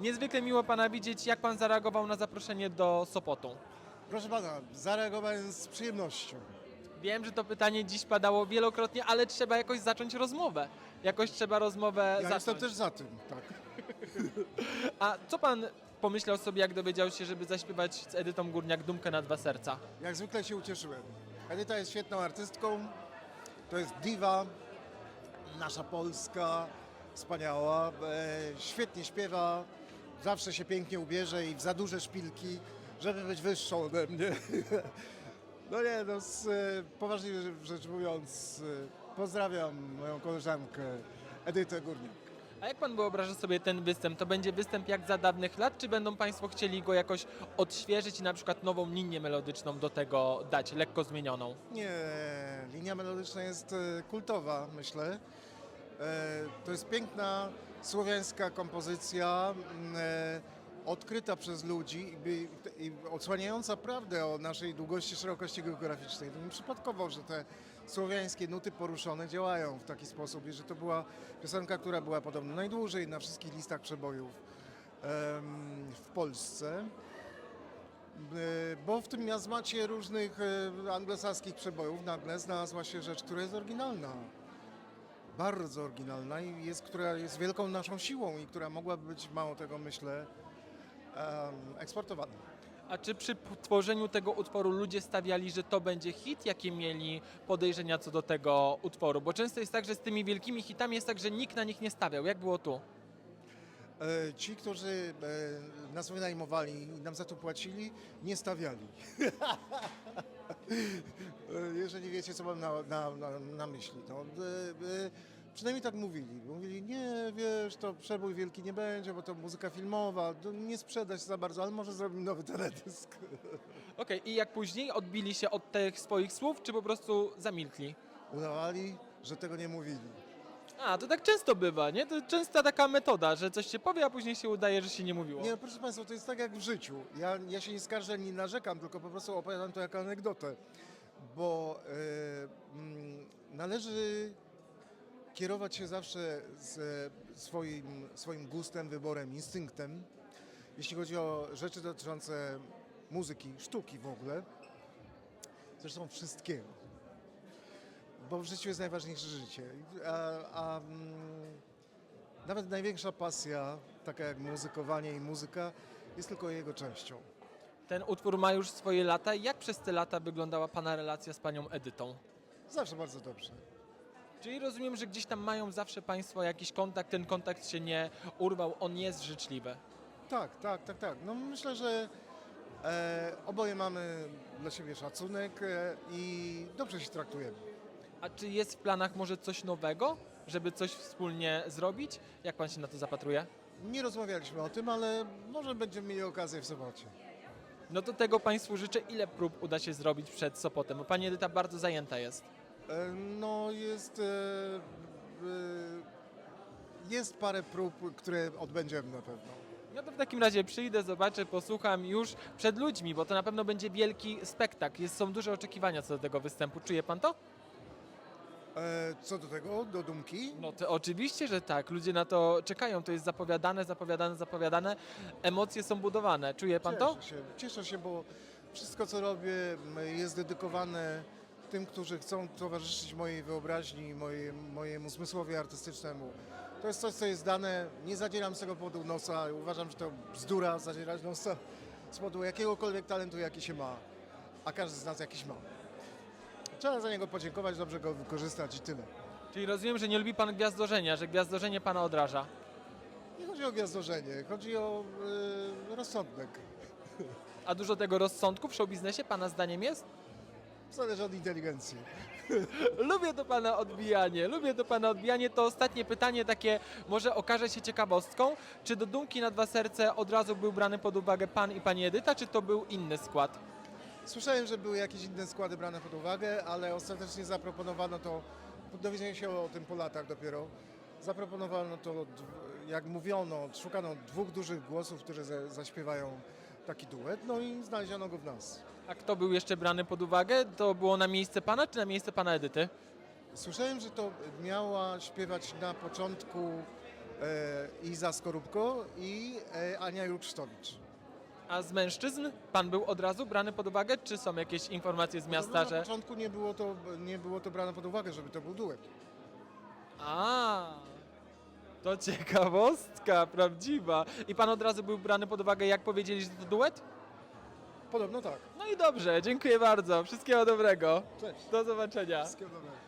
Niezwykle miło pana widzieć. Jak pan zareagował na zaproszenie do Sopotu? Proszę pana, zareagowałem z przyjemnością. Wiem, że to pytanie dziś padało wielokrotnie, ale trzeba jakoś zacząć rozmowę. Jakoś trzeba rozmowę Ja zacząć. jestem też za tym, tak. A co pan pomyślał sobie, jak dowiedział się, żeby zaśpiewać z Edytą Górniak Dumkę na dwa serca? Jak zwykle się ucieszyłem. Edyta jest świetną artystką, to jest diwa, nasza polska, wspaniała, e, świetnie śpiewa, zawsze się pięknie ubierze i w za duże szpilki, żeby być wyższą ode mnie. No nie, no z, e, poważnie rzecz mówiąc, e, pozdrawiam moją koleżankę Edytę Górniak. A jak pan wyobraża sobie ten występ? To będzie występ jak za dawnych lat, czy będą państwo chcieli go jakoś odświeżyć i na przykład nową linię melodyczną do tego dać, lekko zmienioną? Nie, linia melodyczna jest e, kultowa, myślę. To jest piękna słowiańska kompozycja, m, e, odkryta przez ludzi i odsłaniająca prawdę o naszej długości, szerokości geograficznej. To nie przypadkowo, że te słowiańskie nuty poruszone działają w taki sposób i że to była piosenka, która była podobno najdłużej na wszystkich listach przebojów w Polsce. E, Bo w tym miazmacie różnych e, anglosaskich przebojów nagle znalazła się rzecz, która jest oryginalna. Bardzo oryginalna i jest, która jest wielką naszą siłą i która mogłaby być, mało tego myślę, eksportowana. A czy przy tworzeniu tego utworu ludzie stawiali, że to będzie hit? Jakie mieli podejrzenia co do tego utworu? Bo często jest tak, że z tymi wielkimi hitami jest tak, że nikt na nich nie stawiał. Jak było tu? E, Ci, którzy e, nas wynajmowali i nam za to płacili, nie stawiali. E, Jeżeli wiecie, co mam na, na, na, na myśli. No, e, e, przynajmniej tak mówili. Mówili, nie, wiesz, to przebój wielki nie będzie, bo to muzyka filmowa, nie sprzeda się za bardzo, ale może zrobimy nowy teledysk. Okej, i jak później odbili się od tych swoich słów, czy po prostu zamilkli? Udawali, że tego nie mówili. A, to tak często bywa, nie? To częsta taka metoda, że coś się powie, a później się udaje, że się nie mówiło. Nie, no, proszę Państwa, to jest tak jak w życiu. Ja, ja się nie skarżę ani narzekam, tylko po prostu opowiadam to jako anegdotę. Bo e, mm, należy kierować się zawsze e, swoim, swoim gustem, wyborem, instynktem. Jeśli chodzi o rzeczy dotyczące muzyki, sztuki w ogóle, zresztą wszystkiego. Bo w życiu jest najważniejsze życie. A, a mm, nawet największa pasja, taka jak muzykowanie i muzyka, jest tylko jego częścią. Ten utwór ma już swoje lata. Jak przez te lata wyglądała Pana relacja z Panią Edytą? Zawsze bardzo dobrze. Czyli rozumiem, że gdzieś tam mają zawsze Państwo jakiś kontakt, ten kontakt się nie urwał, on jest życzliwy. Tak, tak, tak, tak. No myślę, że e, oboje mamy dla siebie szacunek e, i dobrze się traktujemy. A czy jest w planach może coś nowego, żeby coś wspólnie zrobić? Jak Pan się na to zapatruje? Nie rozmawialiśmy o tym, ale może będziemy mieli okazję w sobocie. No to tego Państwu życzę. Ile prób uda się zrobić przed Sopotem? Bo Pani Edyta bardzo zajęta jest. E, no jest... E, e, jest parę prób, które odbędziemy na pewno. No to w takim razie przyjdę, zobaczę, posłucham już przed ludźmi, bo to na pewno będzie wielki spektakl. Jest, są duże oczekiwania co do tego występu. Czuje Pan to? E, co do tego, do dumki? No to oczywiście, że tak. Ludzie na to czekają. To jest zapowiadane, zapowiadane, zapowiadane. Emocje są budowane. Czuje Pan to? Cieszę się, cieszę się, bo wszystko co robię jest dedykowane tym, którzy chcą towarzyszyć mojej wyobraźni, moje, mojemu zmysłowi artystycznemu. To jest coś, co jest dane, nie zadzieram z tego powodu nosa, uważam, że to bzdura zadzierać nosa z powodu jakiegokolwiek talentu, jaki się ma, a każdy z nas jakiś ma. Trzeba za niego podziękować, dobrze go wykorzystać i tyle. Czyli rozumiem, że nie lubi Pan gwiazdorzenia, że gwiazdorzenie Pana odraża. Nie chodzi o gwiazdorzenie, chodzi o yy, rozsądek. A dużo tego rozsądku w showbiznesie Pana zdaniem jest? Zależy od inteligencji. Lubię to Pana odbijanie, lubię to Pana odbijanie. To ostatnie pytanie takie może okaże się ciekawostką. Czy do Dumki na dwa serce od razu był brany pod uwagę Pan i Pani Edyta, czy to był inny skład? Słyszałem, że były jakieś inne składy brane pod uwagę, ale ostatecznie zaproponowano to, dowiedziałem się o tym po latach dopiero, zaproponowano to, jak mówiono, szukano dwóch dużych głosów, które za, zaśpiewają taki duet, no i znaleziono go w nas. A kto był jeszcze brany pod uwagę? To było na miejsce Pana, czy na miejsce Pana Edyty? Słyszałem, że to miała śpiewać na początku Iza Skorupko i e, Ania Jurksztowicz. A z mężczyzn pan był od razu brany pod uwagę, czy są jakieś informacje z miasta, Podobno że... Na początku nie było, to, nie było to brane pod uwagę, żeby to był duet. A, to ciekawostka prawdziwa. I pan od razu był brany pod uwagę, jak powiedzieli, że to duet? Podobno tak. No i dobrze, dziękuję bardzo. Wszystkiego dobrego. Cześć. Do zobaczenia. Wszystkiego dobrego.